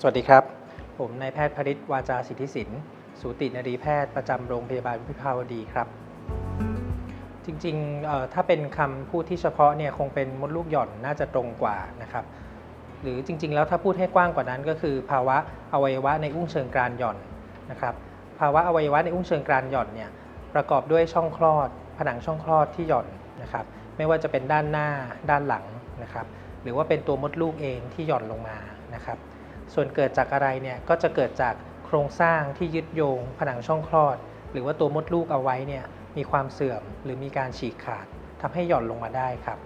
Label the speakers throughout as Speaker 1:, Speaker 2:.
Speaker 1: สวัสดีครับ ผมนายแพทย์พริตวาจาสิทธิสินสูตินรีแพทย์ประจำโรงพยาบาลวิภาวดีครับ จริงๆถ้าเป็นคำพูดที่เฉพาะเนี่ยคงเป็นมดลูกหย่อนน่าจะตรงกว่านะครับ หรือจริง ๆ แล้วถ้าพูดให้กว้างกว่านั้นก็คือ ภาวะอวัยวะในอุ้งเชิงกรานหย่อนนะครับ ภาวะอวัยวะในอุ้งเชิงกรานหย่อนเนี่ยประกอบด้วยช่องคลอด ผนังช่องคลอดที่หย่อนนะครับ ไม่ว่าจะเป็นด้านหน้าด้านหลังนะครับ หรือว่าเป็นตัวมดลูกเองที่หย่อนลงมานะครับ ส่วนเกิดจากอะไรเนี่ยก็จะเกิดจากโครงสร้างที่ยึดโยง ผนังช่องคลอด หรือว่าตัวมดลูกเอาไว้เนี่ยมีความเสื่อมหรือมีการฉีกขาดทำให้หย่อนลงมาได้ครับ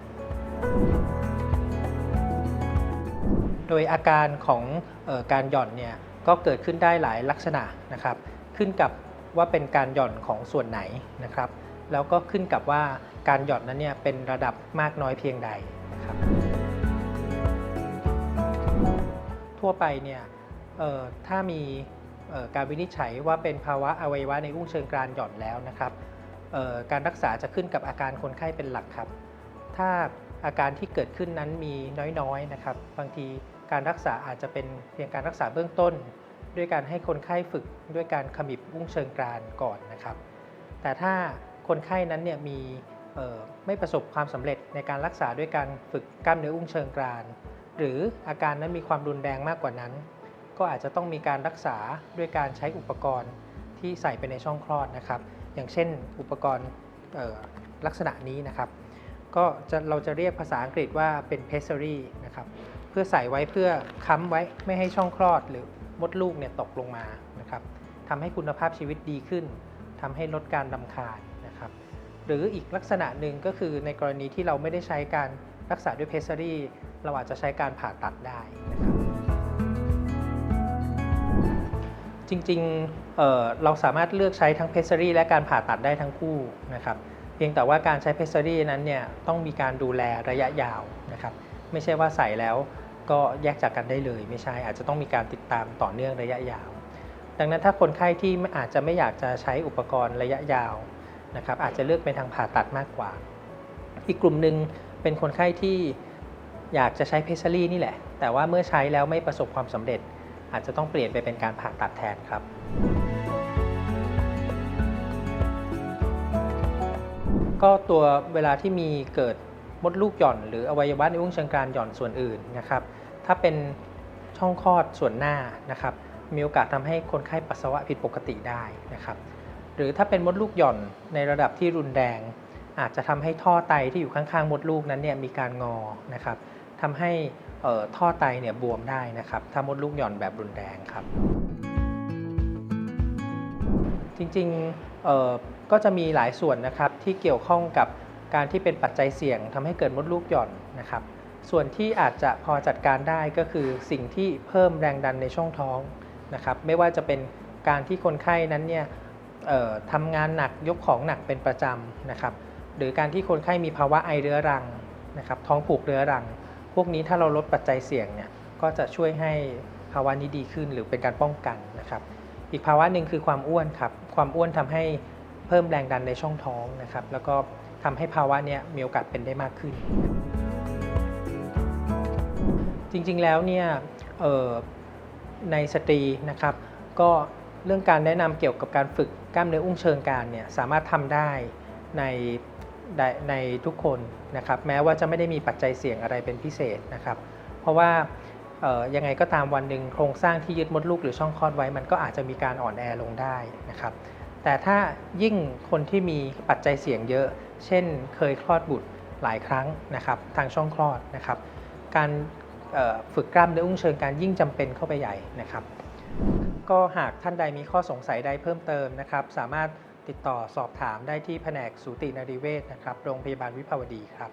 Speaker 1: โดยอาการของออการหย่อนเนี่ยก็เกิดขึ้นได้หลายลักษณะนะครับ ขึ้นกับว่าเป็นการหย่อนของส่วนไหนนะครับ แล้วก็ขึ้นกับว่าการหย่อนนั้นเนี่ยเป็นระดับมากน้อยเพียงใดนะครับ ทั่วไปเนี่ยถ้ามีการวินิจฉัยว่าเป็นภาวะอวัยวะในอุ้งเชิงกรานหย่อนแล้วนะครับการรักษาจะขึ้นกับอาการคนไข้เป็นหลักครับ ถ้าอาการที่เกิดขึ้นนั้นมีน้อยๆนะครับ บางทีการรักษาอาจจะเป็นเพียงการรักษาเบื้องต้น ด้วยการให้คนไข้ฝึกด้วยการขมิบอุ้งเชิงกรานก่อนนะครับ แต่ถ้าคนไข้นั้นเนี่ยมีไม่ประสบความสำเร็จในการรักษาด้วยการฝึกกล้ามเนื้ออุ้งเชิงกราน หรืออาการนั้นมีความรุนแรงมากกว่านั้น ก็อาจจะต้องมีการรักษาด้วยการใช้อุปกรณ์ที่ใส่ไปในช่องคลอดนะครับ อย่างเช่นอุปกรณ์ลักษณะนี้นะครับ ก็จะเราจะเรียกภาษาอังกฤษว่าเป็น pessary นะครับ เพื่อใส่ไว้เพื่อค้ำไว้ไม่ให้ช่องคลอดหรือมดลูกเนี่ยตกลงมานะครับทำให้คุณภาพชีวิตดีขึ้นทำให้ลดการรำคาญนะครับ หรืออีกลักษณะหนึ่งก็คือในกรณีที่เราไม่ได้ใช้การ รักษาด้วยเพสซ a รีเราอาจจะใช้การผ่าตัดได้นะครับจริงๆเเราสามารถเลือกใช้ทั้งเพสซ a รีและการผ่าตัดได้ทั้งคู่นะครับเพียงแต่ว่าการใช้เพสซ a รีนั้นเนี่ยต้องมีการดูแลระยะยาวนะครับไม่ใช่ว่าใส่แล้วก็แยกจากกันได้เลย ไม่ใช่อาจจะต้องมีการติดตามต่อเนื่องระยะยาว ดังนั้นถ้าคนไข้ที่อาจจะไม่อยากจะใช้อุปกรณ์ระยะยาวนะครับอาจจะเลือกไปทางผ่าตัดมากกว่า อีกกลุ่มหนึ่ง เป็นคนไข้ที่อยากจะใช้เพสซ a รีนี่แหละ แต่ว่าเมื่อใช้แล้วไม่ประสบความสำเร็จ อาจจะต้องเปลี่ยนไปเป็นการผ่าตัดแทนครับก็ตัวเวลาที่มีเกิดมดลูกหย่อน หรืออวัยวะในอุ้งเชิงกรานหย่อนส่วนอื่นนะครับถ้าเป็นช่องคลอดส่วนหน้านะครับมีโอกาสทำให้คนไข้ปัสสาวะผิดปกติได้นะครับหรือถ้าเป็นมดลูกหย่อนในระดับที่รุนแรง อาจจะทำให้ท่อไตที่อยู่ข้างๆมดลูกนั้นเนี่ยมีการงอนะครับทำให้ท่อไตเนี่ยบวมได้นะครับถ้ามดลูกหย่อนแบบรุนแรงครับ จริงๆก็จะมีหลายส่วนนะครับที่เกี่ยวข้องกับการที่เป็นปัจจัยเสี่ยงทำให้เกิดมดลูกหย่อนนะครับส่วนที่อาจจะพอจัดการได้ก็คือสิ่งที่เพิ่มแรงดันในช่องท้องนะครับไม่ว่าจะเป็นการที่คนไข้นั้นเนี่ยทำงานหนักยกของหนักเป็นประจำนะครับ หรือการที่คนไข้มีภาวะไอเรื้อรังนะครับท้องผูกเรื้อรัง พวกนี้ถ้าเราลดปัจจัยเสี่ยงเนี่ยก็จะช่วยให้ภาวะนี้ดีขึ้นหรือเป็นการป้องกันนะครับอีกภาวะหนึ่งคือความอ้วนครับความอ้วนทำให้เพิ่มแรงดันในช่องท้องนะครับแล้วก็ทำให้ภาวะเนี้ยมีโอกาสเป็นได้มากขึ้น จริงๆแล้วเนี่ยในสตรีนะครับ ก็เรื่องการแนะนำเกี่ยวกับการฝึกกล้ามเนื้ออุ้งเชิงกรานเนี่ยสามารถทำได้ ในในทุกคนนะครับแม้ว่าจะไม่ได้มีปัจจัยเสี่ยงอะไรเป็นพิเศษนะครับ เพราะว่ายังไงก็ตามวันหนึ่งโครงสร้างที่ยึดมดลูกหรือช่องคลอดไว้มันก็อาจจะมีการอ่อนแอลงได้นะครับ แต่ถ้ายิ่งคนที่มีปัจจัยเสี่ยงเยอะ เช่นเคยคลอดบุตรหลายครั้งนะครับ ทางช่องคลอดนะครับ การฝึกกล้ามเนื้ออุ้งเชิงการยิ่งจำเป็นเข้าไปใหญ่นะครับ ก็หากท่านใดมีข้อสงสัยใดเพิ่มเติมนะครับ สามารถ ติดต่อสอบถามได้ที่แผนกสูตินรีเวชนะครับ โรงพยาบาลวิภาวดีครับ